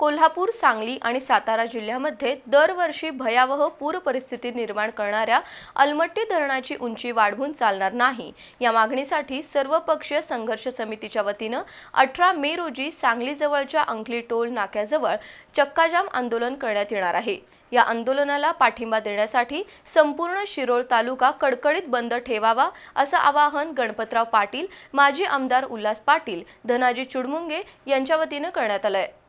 कोल्हापूर सांगली आणि सातारा जिल्ह्यामध्ये दरवर्षी भयावह पूर परिस्थिती निर्माण करणाऱ्या अलमट्टी धरणाची उंची वाढवून चालणार नाही. या मागणीसाठी सर्वपक्षीय संघर्ष समितीच्या वतीनं अठरा मे रोजी सांगलीजवळच्या अंकली टोल नाक्याजवळ चक्काजाम आंदोलन करण्यात येणार आहे. या आंदोलनाला पाठिंबा देण्यासाठी संपूर्ण शिरोळ तालुका कडकडीत बंद ठेवावा असं आवाहन गणपतराव पाटील माजी आमदार उल्हास पाटील धनाजी चुडमुंगे यांच्या वतीनं करण्यात आलं आहे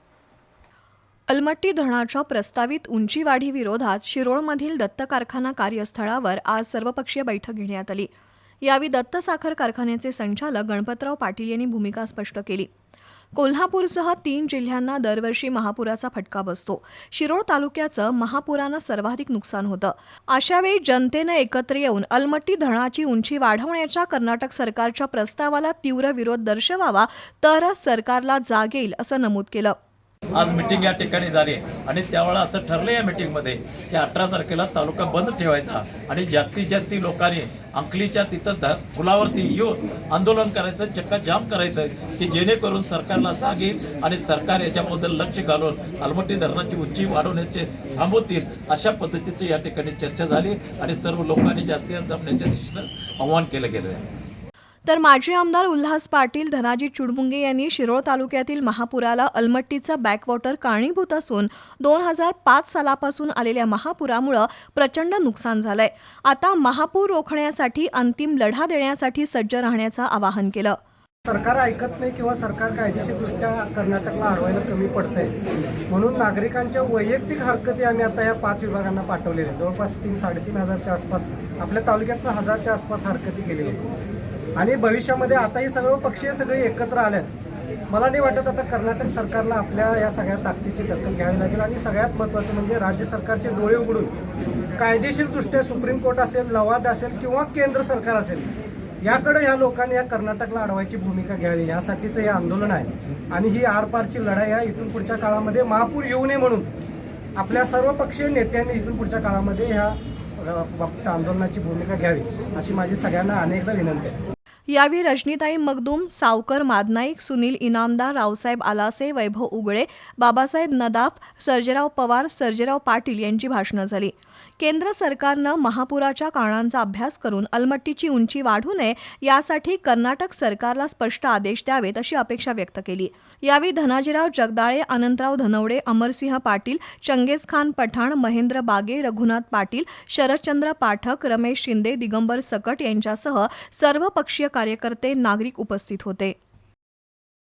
अलमट्टी धरणाच्या प्रस्तावित उंची वाढीविरोधात शिरोळमधील दत्त कारखाना कार्यस्थळावर आज सर्वपक्षीय बैठक घेण्यात आली. यावेळी दत्त साखर कारखान्याचे संचालक गणपतराव पाटील यांनी भूमिका स्पष्ट केली. कोल्हापूरसह तीन जिल्ह्यांना दरवर्षी महापुराचा फटका बसतो. शिरोळ तालुक्याचं महापुरानं सर्वाधिक नुकसान होतं. अशावेळी जनतेनं एकत्र येऊन अलमट्टी धरणाची उंची वाढवण्याच्या कर्नाटक सरकारच्या प्रस्तावाला तीव्र विरोध दर्शवावा तरच सरकारला जाग येईल असं नमूद केलं. आज मिटिंग या ठिकाणी झाली आणि त्यावेळेला असं ठरलं या मिटिंगमध्ये की अठरा तारखेला तालुका बंद ठेवायचा आणि जास्तीत जास्त लोकांनी अंकलीच्या तिथं ध पुलावरती येऊन आंदोलन करायचं चक्का जाम करायचं की जेणेकरून सरकारला जाग येईल आणि सरकार याच्याबद्दल लक्ष घालून अलमट्टी धरणाची उंची वाढवण्याचे थांबवतील अशा पद्धतीची या ठिकाणी चर्चा झाली आणि सर्व लोकांनी जास्तीत जमण्याच्या दिशेनं आव्हान केलं गेलं आहे तर माजी आमदार उल्हास पाटील धनाजी चुडमुंगे यांनी शिरोळ तालुक्यातील महापुराला अलमट्टीचा बॅकवॉटर कारणीभूत असून दोन हजार पाच सालापासून आलेल्या महापुरामुळं प्रचंड नुकसान झालंय. आता महापूर रोखण्यासाठी अंतिम लढा देण्यासाठी सज्ज राहण्याचं आवाहन केलं. सरकार ऐकत नाही किंवा सरकार कायदेशीरदृष्ट्या कर्नाटकला अडवायला कमी पडतंय. म्हणून नागरिकांच्या वैयक्तिक हरकती आम्ही आता या पाच विभागांना पाठवलेल्या आहेत. जवळपास तीन साडेतीन हजारच्या आसपास आपल्या तालुक्यातनं हजारच्या आसपास हरकती गेलेल्या आहेत. आणि भविष्यामध्ये आता ही सगळं पक्षीय सगळे एकत्र आल्यात. मला नाही वाटत आता कर्नाटक सरकारला आपल्या या सगळ्या ताकदीची दखल घ्यावी लागेल. आणि सगळ्यात महत्त्वाचं म्हणजे राज्य सरकारचे डोळे उघडून कायदेशीरदृष्ट्या सुप्रीम कोर्ट असेल लवाद असेल किंवा केंद्र सरकार असेल याकडे या लोकांनी या कर्नाटकला अडवायची भूमिका घ्यावी यासाठीचं हे आंदोलन आहे. आणि ही आरपारची लढाई आहे इथून पुढच्या काळामध्ये महापूर येऊ नये म्हणून आपल्या सर्व पक्षीय नेत्यांनी इथून पुढच्या काळामध्ये ह्या बाबतीत आंदोलनाची भूमिका घ्यावी अशी माझी सगळ्यांना अनेकदा विनंती आहे. यावेळी रजनीताई मगदूम सावकर मादनाईक सुनील इनामदार रावसाहेब आलासे वैभव उगळे बाबासाहेब नदाफ सर्जेराव पवार सर्जेराव पाटील यांची भाषणं झाली. केंद्र सरकारनं महापुराच्या कारणांचा अभ्यास करून अलमट्टीची उंची वाढू नये यासाठी कर्नाटक सरकारला स्पष्ट आदेश द्यावेत अशी अपेक्षा व्यक्त केली. यावेळी धनाजीराव जगदाळे अनंतराव धनवडे अमरसिंह पाटील चंगेज खान पठाण महेंद्र बागे रघुनाथ पाटील शरदचंद्र पाठक रमेश शिंदे दिगंबर सकट यांच्यासह सर्व पक्षीय कार्यकर्ते नागरिक उपस्थित होते.